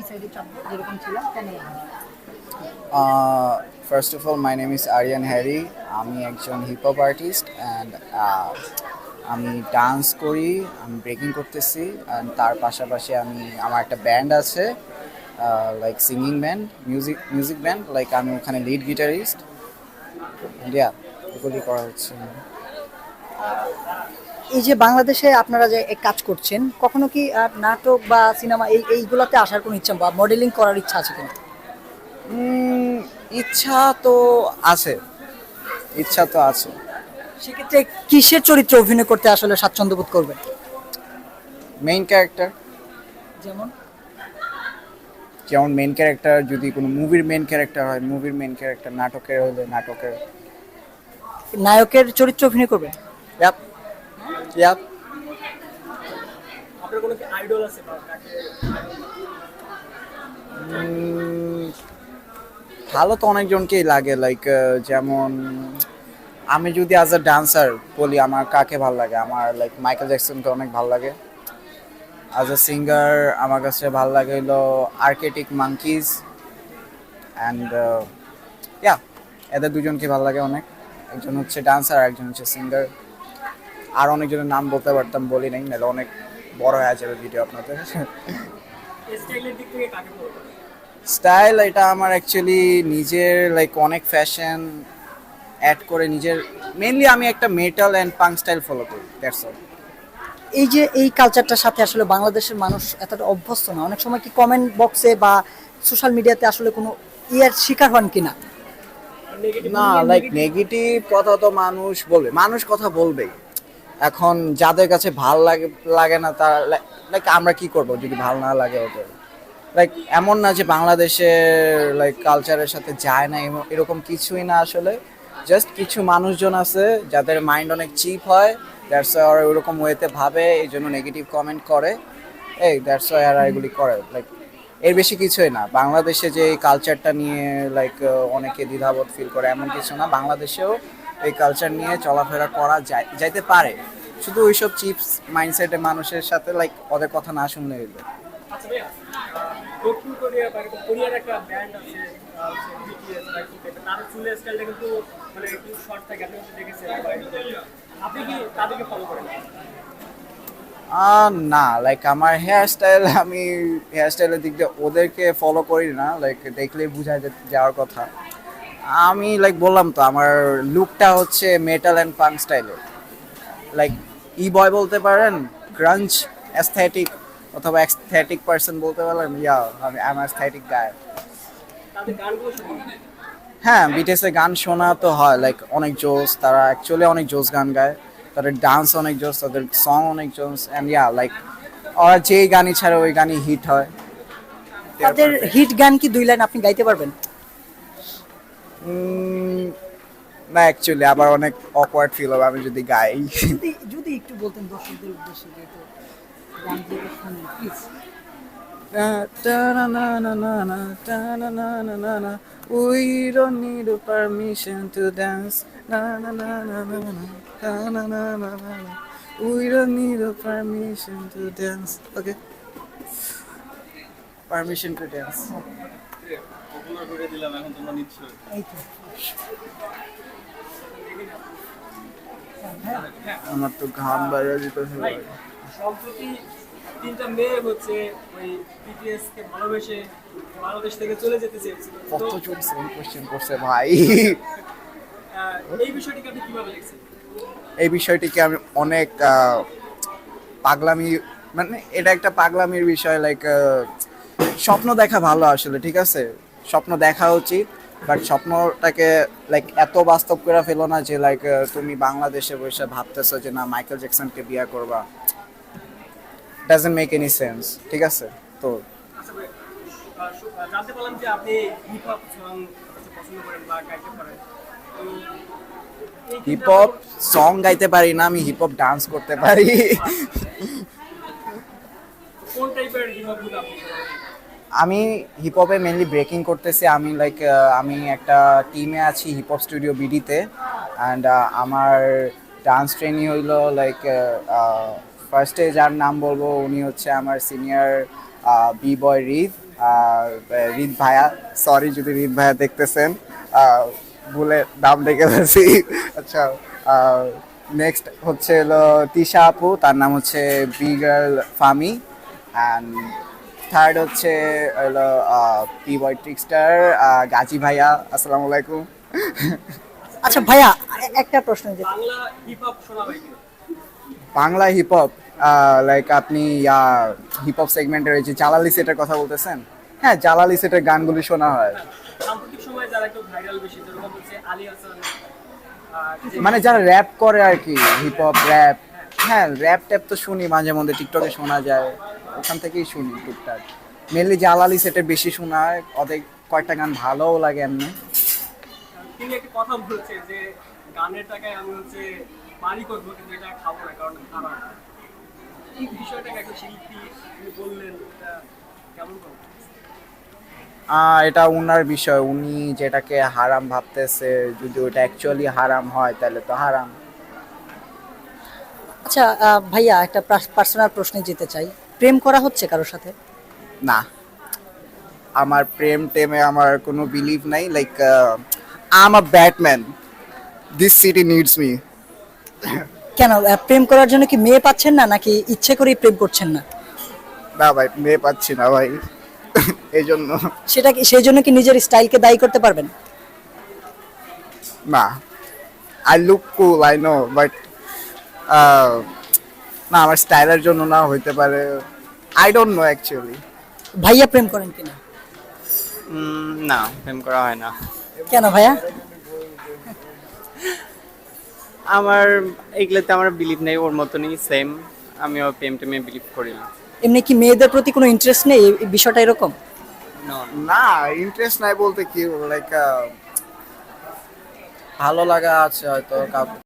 এই সাইডে চাপ যেরকম ছিল তেমন first of all my name is Aryan Harry আমি একজন হিপ হপ আর্টিস্ট অ্যান্ড আমি ডান্স করি আমি ব্রেকিং করতেছি অ্যান্ড তার পাশাপাশি আমি আমার একটা ব্যান্ড আছে like singing band music music band like আমি ওখানে লিড গিটারিস্ট ইয়া এগুলি করা হচ্ছে। এই যে বাংলাদেশে আপনারা যে কাজ করছেন কখনো কি নাটক বা সিনেমা এই এইগুলোতে আসার কোনো ইচ্ছা বা মডেলিং করার ইচ্ছা আছে কিনা? ইচ্ছা তো আছে। ইচ্ছা তো আছে। সেক্ষেত্রে কিসের চরিত্রে অভিনয় করতে আসলে স্বাচ্ছন্দ্য বোধ করবেন? মেইন ক্যারেক্টার যেমন? যেমন মেন ক্যারেক্টার যদি কোনো মুভির মেন ক্যারেক্টার হয় মুভির মেন ক্যারেক্টার নাটকের হলে নাটকের। নায়কের চরিত্রে অভিনয় করবেন? ইয়াপ ইয়াপ আপনার কোনো কি আইডল আছে ভালো তো অনেকজনকেই লাগে লাইক যেমন আমি যদি অ্যাজ আ ডান্সার বলি আমার কাকে ভালো লাগে? আমার লাইক মাইকেল জ্যাকসনকে অনেক ভালো লাগে। অ্যাজ আ সিঙ্গার আমার কাছে ভালো লাগে হলো আর্কেটিক মাঙ্কিজ অ্যান্ড ইয়া এদের দুজনকে ভালো লাগে অনেক। একজন হচ্ছে ডান্সার আর একজন হচ্ছে সিঙ্গার আর অনেকজনের নাম বলতে পারতাম বলি নাই নাহলে অনেক বড় হয়ে যাবে ভিডিও আপনাদের। স্টাইল এটা আমার অ্যাকচুয়ালি নিজের লাইক অনেক ফ্যাশন অ্যাড করে নিজের মেনলি আমি একটা metal and punk style follow করি দ্যাটস অল এই যে এই কালচারটার সাথে আসলে বাংলাদেশের মানুষ এতটা অভ্যস্ত না অনেক সময় কি কমেন্ট বক্সে বা সোশ্যাল মিডিয়াতে আসলে কোনো ইয়ার শিকার হন কিনা? নেগেটিভ না লাইক নেগেটিভ কথা তো মানুষ বলবে মানুষ কথা বলবেই। এখন যাদের কাছে ভালো লাগে লাগে না, তার লাইক আমরা কি করব যদি ভালো না লাগে ওদের? লাইক এমন না যে বাংলাদেশের লাইক কালচারের সাথে যায় না এরকম কিছুই না আসলে। জাস্ট কিছু মানুষজন আছে যাদের মাইন্ড অনেক চিপ হয় দ্যাটস আর ওরকম ওয়েতে ভাবে, এই জন্য নেগেটিভ কমেন্ট করে। এই দ্যাটস ওয়াই আর এগুলি করে। লাইক এর বেশি কিছুই না। বাংলাদেশে যে এই কালচারটা নিয়ে লাইক অনেকে দ্বিধাবোধ ফিল করে, এমন কিছু না। বাংলাদেশেও এই কালচার নিয়ে চলাফেরা করা যায়, যাইতে পারে। শুধু ওইসব চিপস মাইন্ডসেটে মানুষের সাথে লাইক ওদের কথা না শুনলে হইল। আচ্ছা ভাইয়া আহ, দক্ষিণ কোরিয়া বা কোরিয়ার একটা ব্যান্ড আছে আহ, বা কি type চুলের স্টাইলটা কিন্তু মানে একটু শর্ট থাকে আপনি দেখেছেন আপনি কি তাদেরকে ফলো করেন? না লাইক আমার হেয়ার স্টাইল আমি হেয়ার স্টাইলের দিক দিয়ে ওদেরকে ফলো করি না লাইক দেখলেই বোঝা যাওয়ার কথা। আমি লাইক বললাম তো আমার লুকটা হচ্ছে মেটাল অ্যান্ড পাং স্টাইলের লাইক ই বয় বলতে পারেন গ্রাঞ্চ অ্যাস্থেটিক অথবা অ্যাস্থেটিক পার্সন বলতে পারেন ইয়া আমি আমার অ্যাস্থেটিক গায় হ্যাঁ বিটিএসের গান শোনা তো হয় লাইক অনেক জোস তারা অ্যাকচুয়ালি অনেক জোস গান গায়। তাদের ডান্স অনেক জোস তাদের সং অনেক জোস অ্যান্ড ইয়া লাইক ওরা যেই গানই ছাড়ে ওই গানই হিট হয়। তাদের হিট গান কি দুই লাইন আপনি গাইতে পারবেন? না অ্যাকচুয়ালি আবার অনেক অকওয়ার্ড ফিল হবে আমি যদি গাই। একটু বলতেন দর্শকদের উদ্দেশ্যে যেহেতু গান দিয়ে শুনেন please We don't need a permission to dance. Na na na na na na na na na na. We don't need a permission to dance. Okay. Permission to dance. দিলাম এখন তোমরা তো আমার তো ঘাম বাইরে যেতেছে ভাই সম্প্রতি তিনটা মেয়ে হচ্ছে ওই বিটিএস কে ভালোবেসে বাংলাদেশ থেকে চলে যেতে চেয়েছে তো কত জন সেম কোশ্চেন করছে ভাই? এই বিষয়টিকে আপনি কীভাবে দেখছেন? এই বিষয়টিকে আমি অনেক পাগলামি মানে এটা একটা পাগলামির বিষয় লাইক স্বপ্ন দেখা ভালো আসলে ঠিক আছে? স্বপ্ন দেখা উচিত। বাট স্বপ্নটাকে লাইক এত বাস্তব করে ফেলো না যে লাইক তুমি বাংলাদেশে বসে ভাবতেছো যে না মাইকেল জ্যাকসনকে বিয়ে করবা। ডাজন্ট মেক এনি সেন্স ঠিক আছে? তো জানতে পারলাম যে আপনি হিপ হপ সং পছন্দ করেন বা গাইতে পারেন। তো এই তিনটা হিপ হপ সং গাইতে পারি না আমি হিপ হপ ডান্স করতে পারি। কোন টাইপের হিপ হপগুলো আপনি করেন? আমি হিপ হপে মেনলি ব্রেকিং করতেছি। আমি লাইক আমি একটা টিমে আছি হিপ হপ স্টুডিও বিডিতে অ্যান্ড আমার ডান্স ট্রেনিং হইল লাইক ফার্স্টে যার নাম বলব, উনি হচ্ছে আমার সিনিয়র বি বয় রিদ রিদ ভাইয়া সরি যদি রিদ ভাইয়া দেখতেছেন ভুলে নাম ডেকে ফেলছি। আচ্ছা নেক্সট হচ্ছে হলো তিশা আপু, তার নাম হচ্ছে বি গার্ল ফামি। অ্যান্ড থার্ড হচ্ছে হলো পি বয় ট্রিক্সটার গাজী ভাইয়া আসসালামু আলাইকুম। আচ্ছা ভাইয়া একটা প্রশ্ন যে বাংলা হিপ হপ শোনা হয় কিনা বাংলা হিপ হপ লাইক আপনি হিপ হপ সেগমেন্টের যে জালালি সেটের কথা বলতেছেন? হ্যাঁ জালালি সেটের গানগুলি শোনা হয়। সাম্প্রতিক সময়ে যারা একটু ভাইরাল বেশি যেরকম হচ্ছে আলী হাসান মানে যারা র্যাপ করে আর কি হিপ হপ র্যাপ হ্যাঁ র্যাপ ট্যাপ তো শুনি মাঝে মধ্যে টিকটকে শোনা যায়। ওখান থেকেই শুনি টুকটাক। মেনলি জালালি সেটা বেশি শোনা হয় ওদের কয়েকটা গান ভালোও লাগে এমনি। তিনি একটা কথা বলছে যে গানের টাকায় আমি হচ্ছে বাড়ি করব কিন্তু এটা খাব না কারণ খারাপ এই বিষয়টাকে একটা শিল্পী বললেন এটা কেমন এটা উনার বিষয়। উনি যেটাকে হারাম ভাবতেছে যদি ওটা অ্যাকচুয়ালি হারাম হয় তাহলে তো হারাম। আচ্ছা আহ, ভাইয়া একটা পার্সোনাল প্রশ্নে যেতে চাই। প্রেম করা হচ্ছে কারোর সাথে? না। আমার প্রেম টেমে আমার কোনো বিলিভ নাই like um uh Batman this city needs me কেন? প্রেম করার জন্য কি মেয়ে পাচ্ছেন না নাকি ইচ্ছে করেই প্রেম করছেন না? না ভাই মেয়ে পাচ্ছি না ভাই। এই জন্য সেটা কি সেই জন্য কি নিজের স্টাইলকে দায়ী করতে পারবেন? না। I look cool I know but না আমার স্টাইলের জন্য না হইতে পারে। আই ডোন্ট নো অ্যাকচুয়ালি ভাইয়া প্রেম করেন কিনা? না প্রেম করা হয় না। কেন ভাইয়া? আমার এগুলোতে আমার বিলিভ নেই ওর মতনই সেম আমিও প্রেম টেমে বিলিভ করি না। এমনি কি মেয়েদের প্রতি কোনো ইন্টারেস্ট নেই? এই- বিষয়টা এরকম? না ইন্টারেস্ট নাই বলতে কি লাইক ভালো লাগা আছে হয়তো কাউ-